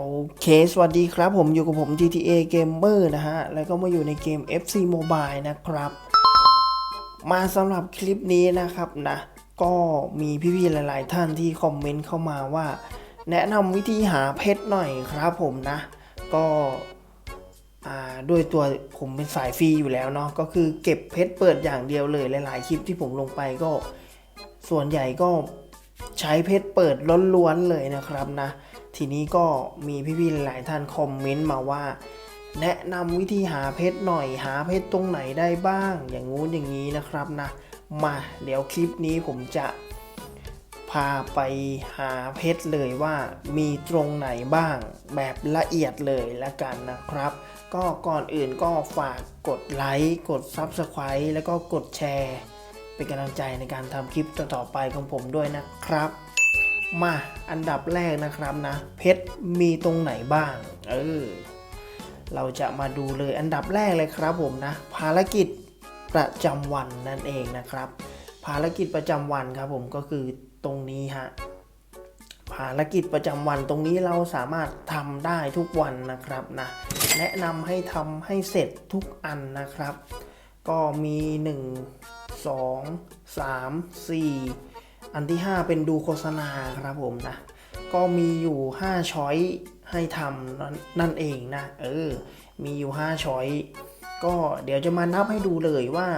โอเค สวัสดีครับผมอยู่กับผม GTA Gamer นะฮะ แล้วก็มาอยู่ในเกม FC Mobile นะครับ มาสำหรับคลิปนี้นะครับนะ ก็มีพี่ๆหลาย ๆ ท่านที่คอมเมนต์เข้ามาว่า แนะนำวิธีหาเพชรหน่อยครับผมนะ ก็ด้วยตัวผมเป็นสายฟรีอยู่แล้วเนาะ ก็คือเก็บเพชรเปิดอย่างเดียวเลยหลายๆคลิปที่ผมลงไปก็ ส่วนใหญ่ก็ใช้เพชรเปิดล้วนๆเลยนะครับนะ ทีนี้ก็มีพี่ๆหลายท่านคอมเมนต์มาว่า แนะนำวิธีหาเพชรหน่อยหาเพชรตรงไหนได้บ้าง อย่างงู้นอย่างนี้นะครับนะมาเดี๋ยวคลิปนี้ผมจะพาไปหาเพชรเลยว่ามีตรงไหนบ้างแบบละเอียดเลยละกันนะครับ ก็ก่อนอื่นก็ฝากกดไลค์กด Subscribe แล้วก็กดแชร์ เป็นกำลังใจในการทำคลิปต่อๆไปของผมด้วยนะครับ มาอันดับแรกนะครับนะ เพชรมีตรงไหนบ้าง เออ เราจะมาดูเลยอันดับแรกเลยครับผมนะ ภารกิจประจำวันนั่นเองนะครับ ภารกิจประจำวันครับผมก็คือตรงนี้ฮะภารกิจประจำวันตรงนี้เราสามารถทำได้ทุกวันนะครับนะแนะนำให้ทำให้เสร็จทุกอันนะครับ ก็มี 1 2 3 4 อันที่ 5 เป็นดูโฆษณาครับผมนะ ก็มีอยู่ 5 ช้อยให้ทำนั่นเองนะ เออ มีอยู่ 5 ช้อยก็เดี๋ยวจะมานับให้ดูเลยว่า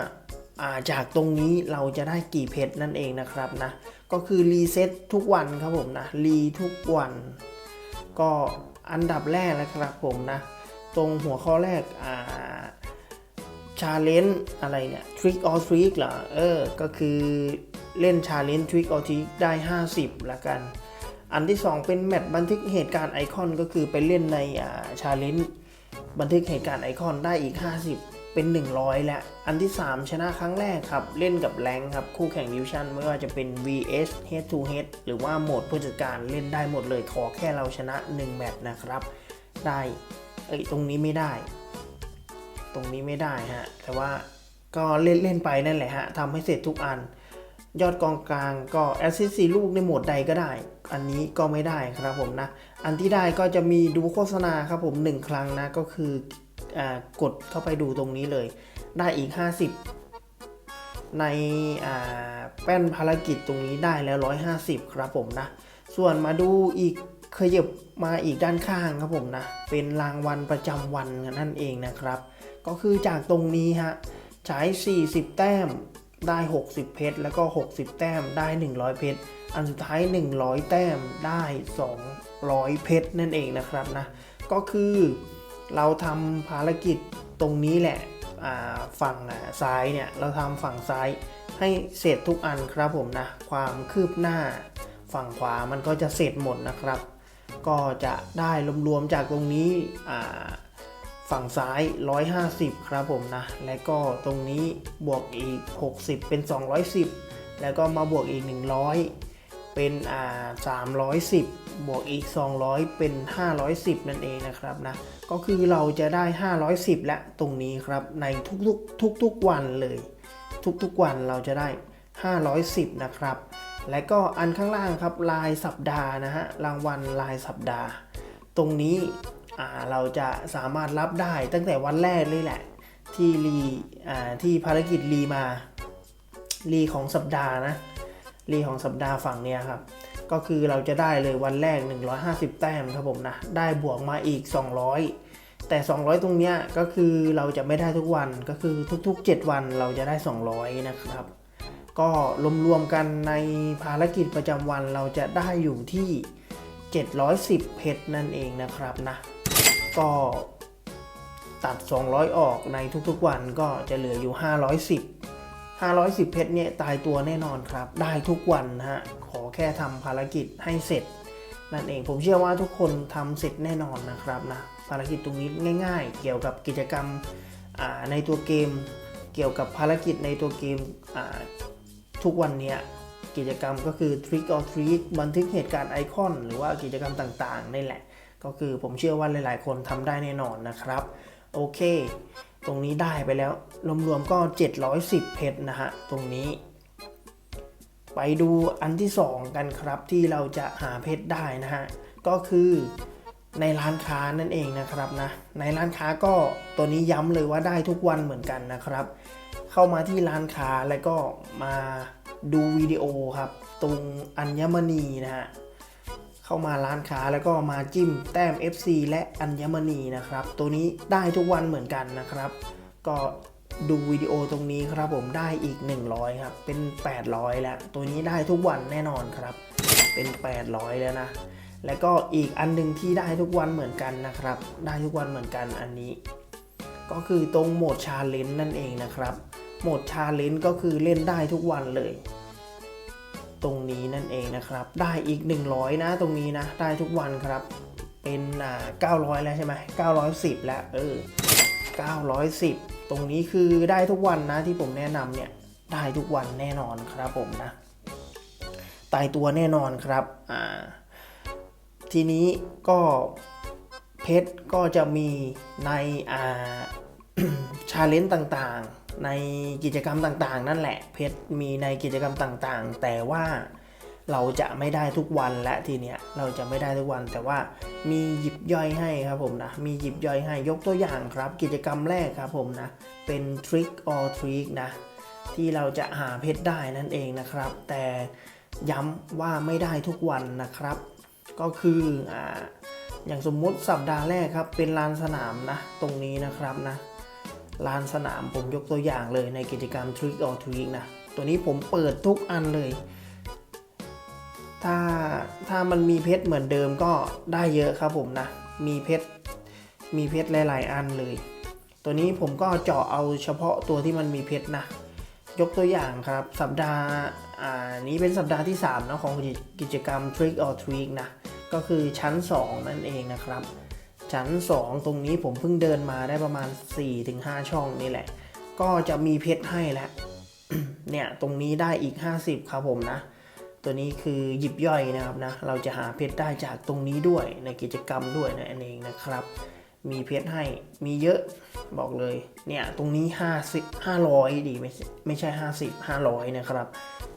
อ่าจากตรงนี้เราจะได้กี่เพชรนั่นเองนะครับนะ ก็คือรีเซ็ตทุกวันครับผมนะ รีทุกวัน ก็อันดับแรกนะครับผมนะ ตรงหัวข้อแรกอ่า ชาเลนจ์อะไรเนี่ย Trick or Trick เหรอ เออ ก็คือเล่นชาเลนจ์ Trick or Trick ได้ 50 ละกัน อันที่ 2 เป็นแมตช์บันทึกเหตุการณ์ไอคอนก็คือไปเล่นในชาเลนจ์บันทึกเหตุการณ์ไอคอนได้อีก 50 เป็น 100 และ อันที่ 3 ชนะครั้งแรกครับ เล่นกับแรงครับ คู่แข่งดิวชั่นไม่ว่าจะเป็น VS Head to Head หรือว่าโหมดผู้จัดการเล่นได้หมดเลยขอแค่เราชนะ 1 แมตช์นะครับ ได้ เอ้ยตรงนี้ไม่ได้ ตรงนี้ไม่ได้ฮะ แต่ว่าก็เล่นเล่นไปนั่นแหละฮะทำให้เสร็จทุกอัน ยอดกองกลางก็แอสซิสต์ลูกในโหมดใดก็ได้ อันนี้ก็ไม่ได้ครับผมนะ อันที่ได้ก็จะมีดูโฆษณาครับผม 1 ครั้งนะ ก็คืออกดเข้าไปดูตรงนี้เลย ได้อีก 50 ในแป้นภารกิจตรงนี้ได้แล้ว 150 ครับผมนะ ส่วนมาดูอีกขยับมาอีกด้านข้างครับผมนะ เป็นรางวัลประจำวันนั่นเองนะครับ ก็คือจากตรงนี้ฮะใช้ 40 แต้มได้ 60 เพชร แล้วก็ 60 แต้มได้ 100 เพชร อันสุดท้าย 100 แต้มได้ 200 เพชรนั่นเองนะครับนะ ก็คือเราทำภารกิจตรงนี้แหละฝั่งซ้ายเนี่ยเราทำฝั่งซ้ายให้เสร็จทุกอันครับผมนะ ความคืบหน้าฝั่งขวามันก็จะเสร็จหมดนะครับ ก็จะได้รวมๆจากตรงนี้อ่า ฝั่งซ้าย 150 ครับผมนะ และก็ตรงนี้บวกอีก 60 เป็น 210 แล้วก็มาบวกอีก 100 เป็นอ่า310 บวกอีก 200 เป็น 510 นั่นเองนะครับนะ ก็คือเราจะได้ 510 และตรงนี้ครับ ในทุกๆ ทุกๆ วันเลย ทุกๆ วันเราจะได้ 510 นะครับ และก็อันข้างล่างครับ รายสัปดาห์นะฮะ รางวัลรายสัปดาห์ ตรงนี้ เราจะสามารถรับได้ตั้งแต่วันแรกเลยแหละ ที่รีที่ภารกิจรีมารีของสัปดาห์นะรีของสัปดาห์ฝั่งเนี้ยครับก็คือเราจะได้เลยวันแรก 150 แต้มครับผมนะ ได้บวกมาอีก 200 แต่ 200 ตรงเนี้ยก็คือเราจะไม่ได้ทุกวันก็คือทุกๆ 7 วันเราจะได้ 200 นะครับ ก็รวมๆกันในภารกิจประจำวันเราจะได้อยู่ที่ 710 เพชรนั่นเองนะครับนะ ก็ตัด 200 ออกในทุกๆวันก็จะเหลืออยู่ 510 510 เพชรเนี่ยตายตัวแน่นอนครับ ได้ทุกวันนะฮะ ขอแค่ทำภารกิจให้เสร็จ นั่นเองผมเชื่อว่าทุกคนทำเสร็จแน่นอนนะครับนะ ภารกิจตรงนี้ง่ายๆ เกี่ยวกับกิจกรรมในตัวเกม เกี่ยวกับภารกิจในตัวเกมทุกวันเนี้ยกิจกรรมก็คือ Trick or Treat บันทึกเหตุการณ์ไอคอน หรือว่ากิจกรรมต่างๆนี่แหละ ก็คือผมเชื่อว่าหลาย ๆ คนทำได้แน่นอนนะครับ โอเค ตรงนี้ได้ไปแล้ว รวมๆก็ 710 เพชรนะฮะ ตรงนี้ ไปดูอันที่ 2 กันครับที่เราจะหาเพชรได้นะฮะ ก็คือในร้านค้านั่นเองนะครับนะ ในร้านค้าก็ตัวนี้ย้ำเลยว่าได้ทุกวันเหมือนกันนะครับ เข้ามาที่ร้านค้าแล้วก็มาดูวิดีโอครับ ตรงอัญมณีนะฮะ เข้ามาร้านค้าแล้วก็มาจิ้มแต้ม FC และอัญมณีนะครับ ตัวนี้ได้ทุกวันเหมือนกันนะครับ ก็ดูวิดีโอตรงนี้ครับผมได้อีก 100ครับเป็น 800 แล้ว ตัวนี้ได้ทุกวันแน่นอนครับ เป็น 800 แล้วนะ แล้วก็อีกอันหนึงที่ได้ทุกวันเหมือนกันนะครับ ได้ทุกวันเหมือนกันอันนี้ ก็คือตรงโหมดชาเลนจ์นั่นเองนะครับโหมดชาเลนจ์ก็คือเล่นได้ทุกวันเลย ตรงนี้นั่นเองนะครับ ได้อีก 100 นะตรงนี้นะ ได้ทุกวันครับ เป็นอ่า900 แล้วใช่ไหม910 แล้วเออ910 ตรงนี้คือได้ทุกวันนะที่ผมแนะนำเนี่ย ได้ทุกวันแน่นอนครับผมนะ ตายตัวแน่นอนครับอ่าทีนี้ก็เพชรก็จะมีในอ่าชาเลนจ์ต่างๆ ในกิจกรรมต่างๆ นั่นแหละเพชรมีในกิจกรรมต่างๆ แต่ว่าเราจะไม่ได้ทุกวันและทีเนี้ยเราจะไม่ได้ทุกวัน แต่ว่ามีหยิบย่อยให้ครับผมนะมีหยิบย่อยให้ยกตัวอย่างครับ กิจกรรมแรกครับผมนะเป็น trick or treat นะที่เราจะหาเพชรได้นั่นเองนะครับ แต่ย้ำว่าไม่ได้ทุกวันนะครับ ก็คืออ่าอย่างสมมุติสัปดาห์แรกครับเป็นลานสนามนะตรงนี้นะครับนะ ลานสนามผมยกตัวอย่างเลยในกิจกรรม Trick or Treat นะ ตัวนี้ผมเปิดทุกอันเลย ถ้าถ้ามันมีเพชรเหมือนเดิมก็ได้เยอะครับผมนะ มีเพชรมีเพชรหลาย ๆ อันเลย ตัวนี้ผมก็เจาะเอาเฉพาะตัวที่มันมีเพชรนะยกตัวอย่างครับสัปดาห์อ่านี้เป็นสัปดาห์ที่3นะของกิจกิจกรรม Trick or Treat นะ ก็คือชั้น 2 นั่นเองนะครับ ชั้น 2 ตรงนี้ผมเพิ่งเดินมาได้ประมาณ 4-5 ช่องนี่แหละ ก็จะมีเพชรให้แล้วเนี่ยตรงนี้ได้อีก 50 ครับผมนะ ตัวนี้คือหยิบย่อยนะครับนะ เราจะหาเพชรได้จากตรงนี้ด้วยในกิจกรรมด้วยนั่นเองนะครับ มีเพชรให้มีเยอะบอกเลยเนี่ยตรงนี้ 50 500 ดีไม่ใช่ไม่ใช่ 50 500 นะครับ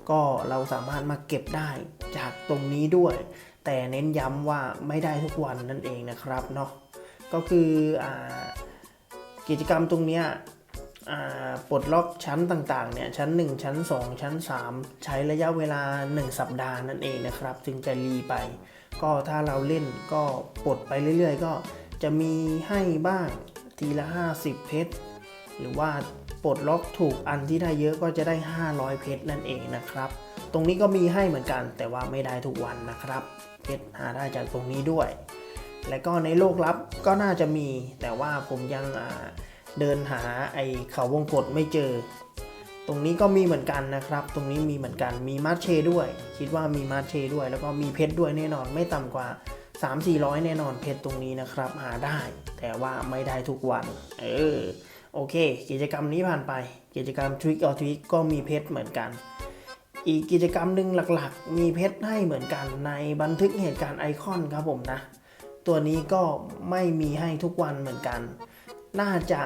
ก็เราสามารถมาเก็บได้จากตรงนี้ด้วย แต่เน้นย้ำว่าไม่ได้ทุกวันนั่นเองนะครับเนาะก็คืออกิจกรรมตรงนี้ปลดล็อกชั้นต่างๆเนี่ยชั้น 1 ชั้น 2 ชั้น 3 ใช้ระยะเวลา 1 สัปดาห์นั่นเองนะครับจึงจะรีไป ก็ถ้าเราเล่นก็ปลดไปเรื่อยๆ ก็จะมีให้บ้างทีละ 50 เพชร หรือว่าปลดล็อกถูกอันที่ได้เยอะก็จะได้ 500 เพชรนั่นเองนะครับ ตรงนี้ก็มีให้เหมือนกันแต่ว่าไม่ได้ทุกวันนะครับ เพชรหาได้จากตรงนี้ด้วย และก็ในโลกลับก็น่าจะมี แต่ว่าผมยังเดินหาไอ้เขาวงกฏไม่เจอ ตรงนี้ก็มีเหมือนกันนะครับ ตรงนี้มีเหมือนกันมีมาร์เชด้วย คิดว่ามีมาร์เชด้วย แล้วก็มีเพชรด้วยแน่นอนไม่ต่ำกว่า 3 4 0 0 แน่นอนเพชรตรงนี้นะครับ หาได้ แต่ว่าไม่ได้ทุกวันเออโอเค กิจกรรมนี้ผ่านไป กิจกรรม Trick or Treat ก็มีเพชรเหมือนกัน อีกกิจกรรมหนึ่งหลักๆ มีเพชรให้เหมือนกันในบันทึกเหตุการณ์ไอคอนครับผมนะ ตัวนี้ก็ไม่มีให้ทุกวันเหมือนกัน น่าจะ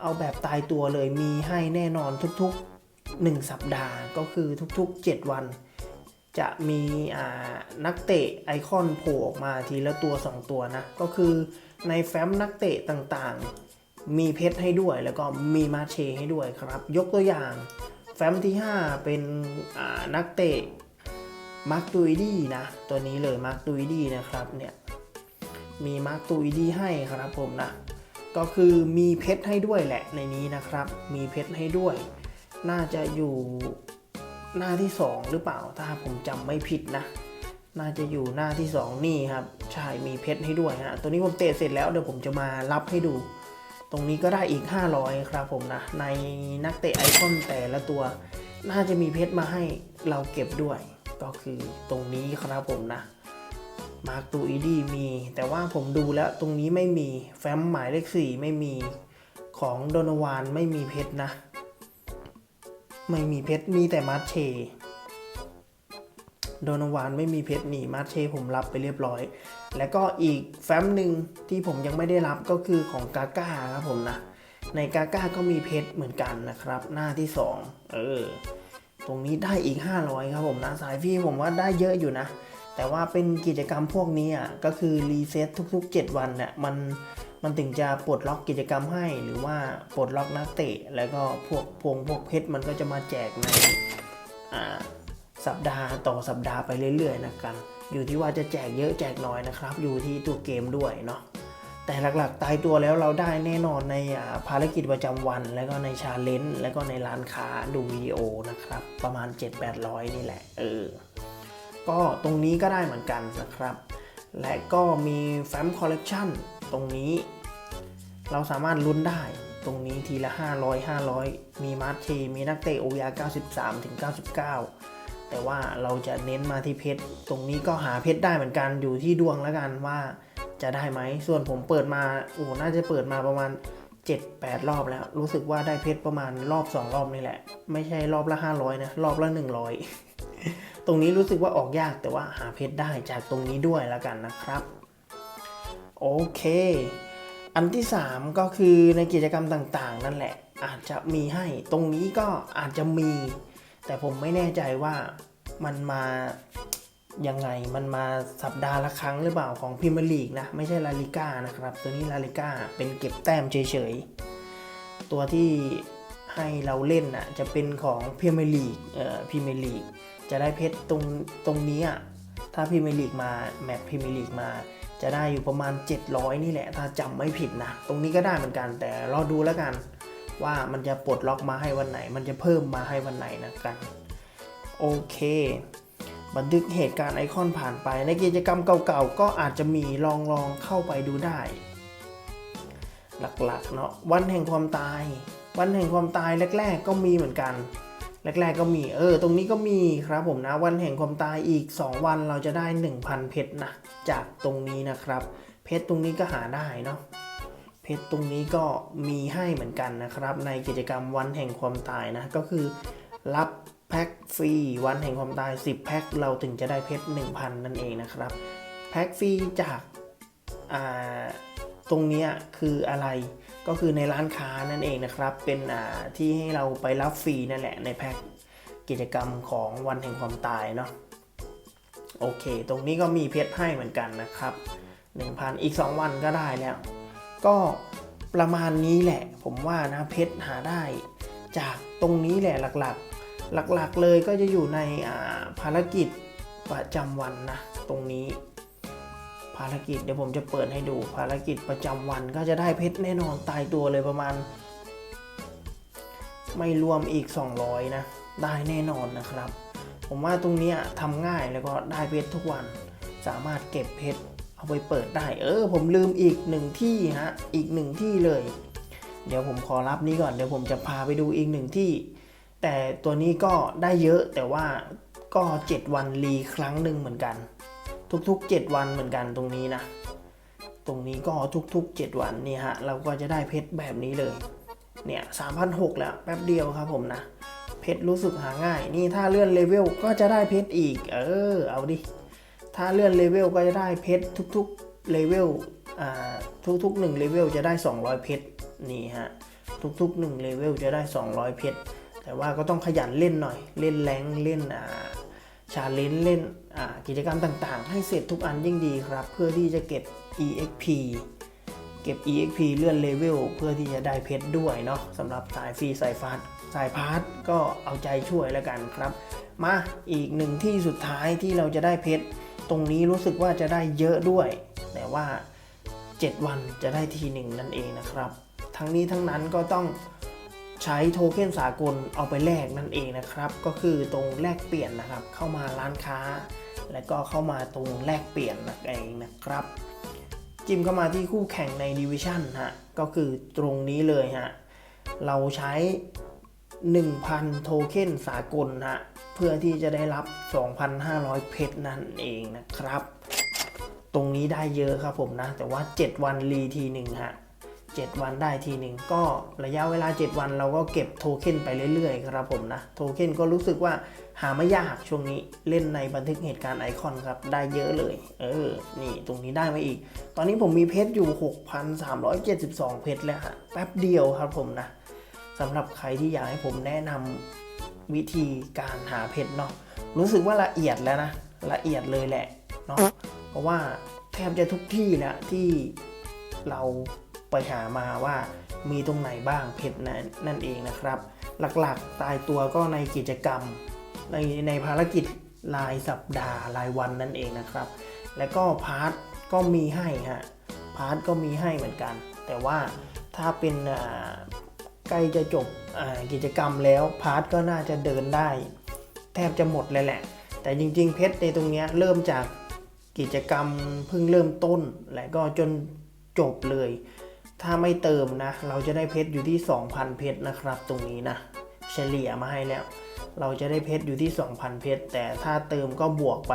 เอาแบบตายตัวเลยมีให้แน่นอนทุกๆ 1 สัปดาห์ก็คือทุกๆ 7 วัน จะมีนักเตะไอคอนโผล่ออกมาทีละตัว 2 ตัวนะ ก็คือในแฟ้มนักเตะต่างๆ มีเพชรให้ด้วยแล้วก็มีมาเชให้ด้วยครับ ยกตัวอย่าง แฟ้มที่ 5 เป็นนักเตะมาร์คตูอิดี้นะ ตัวนี้เลยมาร์คตูอิดี้นะครับเนี่ยมีมาร์คตูอิดี้ให้ครับผมนะ ก็คือมีเพชรให้ด้วยแหละในนี้นะครับ มีเพชรให้ด้วย น่าจะอยู่หน้าที่ 2 หรือเปล่าถ้าผมจำไม่ผิดนะ น่าจะอยู่หน้าที่ 2 นี่ครับใช่มีเพชรให้ด้วยฮะตัวนี้ผมเตะเสร็จแล้วเดี๋ยวผมจะมารับให้ดู ตรงนี้ก็ได้อีก 500 ครับผมนะ ในนักเตะไอคอนแต่ละตัว น่าจะมีเพชรมาให้เราเก็บด้วย ก็คือตรงนี้ครับผมนะ มาร์คตูอีดีมี แต่ว่าผมดูแล้วตรงนี้ไม่มีแฟ้มหมายเลขสี่ไม่มีของโดนวานไม่มีเพชรนะ ไม่มีเพชรมีแต่มาร์เชโดนวานไม่มีเพชรนี่มาร์เชผมรับไปเรียบร้อย แล้วก็อีกแฟ้มหนึ่งที่ผมยังไม่ได้รับก็คือของกาก้าครับผมนะ ในกาก้าก็มีเพชรเหมือนกันนะครับ หน้าที่ 2 เออ ตรงนี้ได้อีก 500 ครับผมนะ สายฟรีผมว่าได้เยอะอยู่นะ แต่ว่าเป็นกิจกรรมพวกนี้อะก็คือรีเซ็ตทุก ๆ 7 วันเนี่ยมันมันถึงจะปลดล็อกกิจกรรมให้หรือว่าปลดล็อกนักเตะ แล้วก็พวกพวงพวกเพชรมันก็จะมาแจกในอ่า สัปดาห์ต่อสัปดาห์ไปเรื่อยๆนะครับอยู่ที่ว่าจะแจกเยอะแจกน้อยนะครับ อยู่ที่ตัวเกมด้วยเนาะแต่หลักๆ ตายตัวแล้วเราได้แน่นอนในภารกิจประจำวัน แล้วก็ในชาเลนจ์แล้วก็ในร้านค้าดูวิดีโอนะครับ ประมาณ 7-800 นี่แหละเออก็ตรงนี้ก็ได้เหมือนกันนะครับ และก็มีแฟ้มคอลเลกชันตรงนี้ เราสามารถลุ้นได้ตรงนี้ทีละ 500 500 มีมาร์เชมีนักเตะโอยา93 ถึง 99 แต่ว่าเราจะเน้นมาที่เพชร ตรงนี้ก็หาเพชรได้เหมือนกันอยู่ที่ดวงแล้วกันว่าจะได้ไหม ส่วนผมเปิดมาโอ้น่าจะเปิดมาประมาณ 7-8 รอบแล้ว รู้สึกว่าได้เพชรประมาณรอบ 2 รอบนี่แหละ ไม่ใช่รอบละ 500 นะ รอบละ 100 ตรงนี้รู้สึกว่าออกยากแต่ว่าหาเพชรได้จากตรงนี้ด้วยแล้วกันนะครับ โอเค อันที่ 3 ก็คือในกิจกรรมต่างๆ นั่นแหละอาจจะมีให้ตรงนี้ก็อาจจะมี แต่ผมไม่แน่ใจว่ามันมายังไงมันมาสัปดาห์ละครั้งหรือเปล่าของพิมร์ลีกนะ ไม่ใช่ลาลิก้านะครับ ตัวนี้ลาลิก้าเป็นเก็บแต้มเฉยๆ ตัวที่ให้เราเล่นน่ะจะเป็นของพรีเมียร์ลีกเอ่อพรีเมียร์ลีกจะได้เพชรตรงตรงนี้อะถ้าพรีเมียร์ลีกมาแมตช์พรีเมียร์ลีกมา จะได้อยู่ประมาณ 700 นี่แหละ ถ้าจำไม่ผิดนะ ตรงนี้ก็ได้เหมือนกันแต่รอดูแล้วกัน ว่ามันจะปลดล็อกมาให้วันไหน มันจะเพิ่มมาให้วันไหนนะกัน โอเคบันทึกเหตุการณ์ไอคอนผ่านไป ในกิจกรรมเก่าๆ ก็อาจจะมีลองลองเข้าไปดูได้ หลักๆเนาะวันแห่งความตาย วันแห่งความตายแรก ๆ ก็มีเหมือนกัน แรก ๆ ก็มีเออ ตรงนี้ก็มีครับผมนะวันแห่งความตายอีก 2 วันเราจะได้ 1,000 เพชรนะจากตรงนี้นะครับ เพชรตรงนี้ก็หาได้เนาะ เพชรตรงนี้ก็มีให้เหมือนกันนะครับ ในกิจกรรมวันแห่งความตายนะ ก็คือรับแพ็คฟรีวันแห่งความตาย 10 แพ็คเราถึงจะได้เพชร 1,000 นั่นเองนะครับ แพ็คฟรีจากาตรงนี้คืออะไรก็คือในร้านค้านั่นเองนะครับ เป็นที่ให้เราไปรับฟรีนั่นแหละในแพ็คกิจกรรมของวันแห่งความตายเนาะโอเค ตรงนี้ก็มีเพชรให้เหมือนกันนะครับ 1,000 อีก 2 วันก็ได้แล้ว ก็ประมาณนี้แหละ ผมว่านะเพชรหาได้ จากตรงนี้แหละหลักๆ หลักๆเลยก็จะอยู่ในาภารกิจประจำวันนะ ตรงนี้ ภารกิจเดี๋ยวผมจะเปิดให้ดูภารกิจประจำวันก็จะได้เพชรแน่นอนตายตัวเลยประมาณ ไม่รวมอีก 200 นะ ได้แน่นอนนะครับ ผมว่าตรงนี้ทำง่ายแล้วก็ได้เพชรทุกวันสามารถเก็บเพชร เอาไปเปิดได้ เออ ผมลืมอีกหนึ่งที่ฮะ อีกหนึ่งที่เลย เดี๋ยวผมขอรับนี้ก่อน เดี๋ยวผมจะพาไปดูอีกหนึ่งที่ แต่ตัวนี้ก็ได้เยอะแต่ว่าก็ 7 วันรีครั้งหนึ่งเหมือนกัน ทุกๆ 7 วันเหมือนกันตรงนี้นะ ตรงนี้ก็ทุกๆ 7 วันนี่ฮะ เราก็จะได้เพชรแบบนี้เลย เนี่ย3,600แล้วแป๊บเดียวครับผมนะ เพชรรู้สึกหาง่าย นี่ถ้าเลื่อนเลเวลก็จะได้เพชรอีก เออ เอาดิ ถ้าเลื่อนเลเวลก็จะได้เพชรทุกๆเลเวลทุกๆ1เลเวลจะได้ 200 เพชรนี่ฮะทุกๆ1เลเวลจะได้ 200 เพชรแต่ว่าก็ต้องขยันเล่นหน่อยเล่นแรงเล่นอ่าชาเลนจ์เล่นกิจกรรมต่างๆ ให้เสร็จทุกอันยิ่งดีครับ เพื่อที่จะเก็บ EXP เก็บ EXP เลื่อนเลเวลเพื่อที่จะได้เพชรด้วยเนาะสำหรับสายฟรีสายฟาสสายพาร์ทก็เอาใจช่วยแล้วกันครับ มาอีกหนึ่งที่สุดท้ายที่เราจะได้เพชร ตรงนี้รู้สึกว่าจะได้เยอะด้วย แต่ว่า 7 วันจะได้ทีหนึ่งนั่นเองนะครับ ทั้งนี้ทั้งนั้นก็ต้องใช้โทเค็นสากลเอาไปแลกนั่นเองนะครับ ก็คือตรงแลกเปลี่ยนนะครับ เข้ามาร้านค้า แล้วก็เข้ามาตรงแลกเปลี่ยนนั่นเองนะครับ จิ้มเข้ามาที่คู่แข่งในดิวิชั่นฮะก็คือตรงนี้เลยฮะเราใช้ 1,000 โทเค็นสากลฮะเพื่อที่จะได้รับ 2,500 เพชรนั่นเองนะครับ ตรงนี้ได้เยอะครับผมนะ แต่ว่า 7 วันรีทีหนึ่งฮะ7 วันได้ทีหนึ่งก็ระยะเวลา 7 วันเราก็เก็บโทเค็นไปเรื่อยๆ ครับผมนะ โทเค็นก็รู้สึกว่าหาไม่ยากช่วงนี้เล่นในบันทึกเหตุการณ์ไอคอนครับได้เยอะเลย เออ นี่ตรงนี้ได้มาอีก ตอนนี้ผมมีเพชรอยู่ 6,372 เพชรแล้วฮะแป๊บเดียวครับผมนะ สำหรับใครที่อยากให้ผมแนะนำวิธีการหาเพชรเนาะรู้สึกว่าละเอียดแล้วนะ ละเอียดเลยแหละเนาะเพราะว่าแทบจะทุกที่แหละที่เราไปหามาว่ามีตรงไหนบ้างเพชรนั่นนั่นเองนะครับ หลักๆตายตัวก็ในกิจกรรม ในในภารกิจรายสัปดาห์รายวันนั่นเองนะครับ แล้วก็พาร์ทก็มีให้ฮะพาร์ทก็มีให้เหมือนกัน แต่ว่าถ้าเป็น ใกล้จะจบกิจกรรมแล้วพาร์ทก็น่าจะเดินได้ แทบจะหมดเลยแหละ แต่จริง ๆ เพชรในตรงนี้เริ่มจากกิจกรรมเพิ่งเริ่มต้น และก็จนจบเลย ถ้าไม่เติมนะ เราจะได้เพชรอยู่ที่ 2,000 เพชรนะครับ ตรงนี้นะเฉลี่ยมาให้แล้ว เราจะได้เพชรอยู่ที่ 2,000 เพชรแต่ถ้าเติมก็บวกไป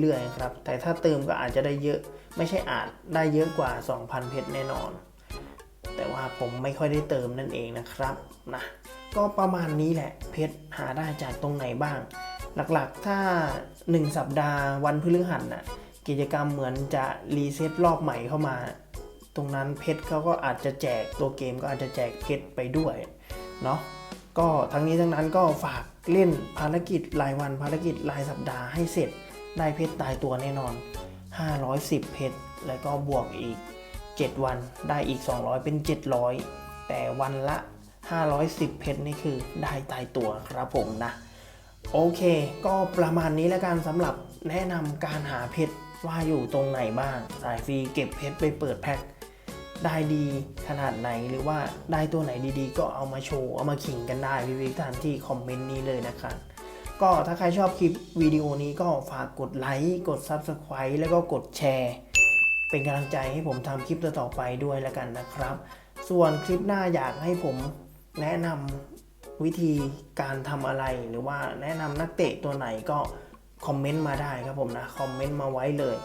เรื่อยๆครับ แต่ถ้าเติมก็อาจจะได้เยอะไม่ใช่อาจได้เยอะกว่า 2,000 เพชรแน่นอน แต่ว่าผมไม่ค่อยได้เติมนั่นเองนะครับนะก็ประมาณนี้แหละเพชรหาได้จากตรงไหนบ้าง หลักๆถ้า 1 สัปดาห์วันพฤหัสน่ะกิจกรรมเหมือนจะรีเซ็ตรอบใหม่เข้ามา ตรงนั้นเพชรเขาก็อาจจะแจกตัวเกมก็อาจจะแจกเพชรไปด้วยเนาะก็ทั้งนี้ทั้งนั้นก็ฝากเล่นภารกิจรายวันภารกิจรายสัปดาห์ให้เสร็จได้เพชรตายตัวแน่นอน 510 เพชรแล้วก็บวกอีก 7 วันได้อีก 200 เป็น 700 แต่วันละ 510 เพชรนี่คือได้ตายตัวครับผมนะ โอเค ก็ประมาณนี้แล้วกันสำหรับแนะนำการหาเพชรว่าอยู่ตรงไหนบ้าง สายฟรีเก็บเพชรไปเปิดแพ็คได้ดีขนาดไหนหรือว่าได้ตัวไหนดีๆ ก็เอามาโชว์ เอามาขิงกันได้พี่วิกท่านที่คอมเมนต์นี้เลยนะครับก็ถ้าใครชอบคลิปวิดีโอนี้ก็ฝากกดไลค์กด Subscribe แล้วก็กดแชร์ เป็นกำลังใจให้ผมทำคลิปต่อๆไปด้วยแล้วกันนะครับ ส่วนคลิปหน้าอยากให้ผมแนะนำวิธีการทำอะไร หรือว่าแนะนำนักเตะตัวไหนก็คอมเมนต์มาได้ครับผมนะคอมเมนต์มาไว้เลย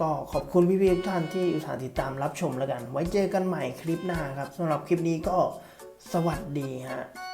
ก็ขอบคุณพี่ๆทุกท่านที่อุตส่าห์ติดตามรับชมแล้วกัน ไว้เจอกันใหม่คลิปหน้าครับสำหรับคลิปนี้ก็สวัสดีฮะ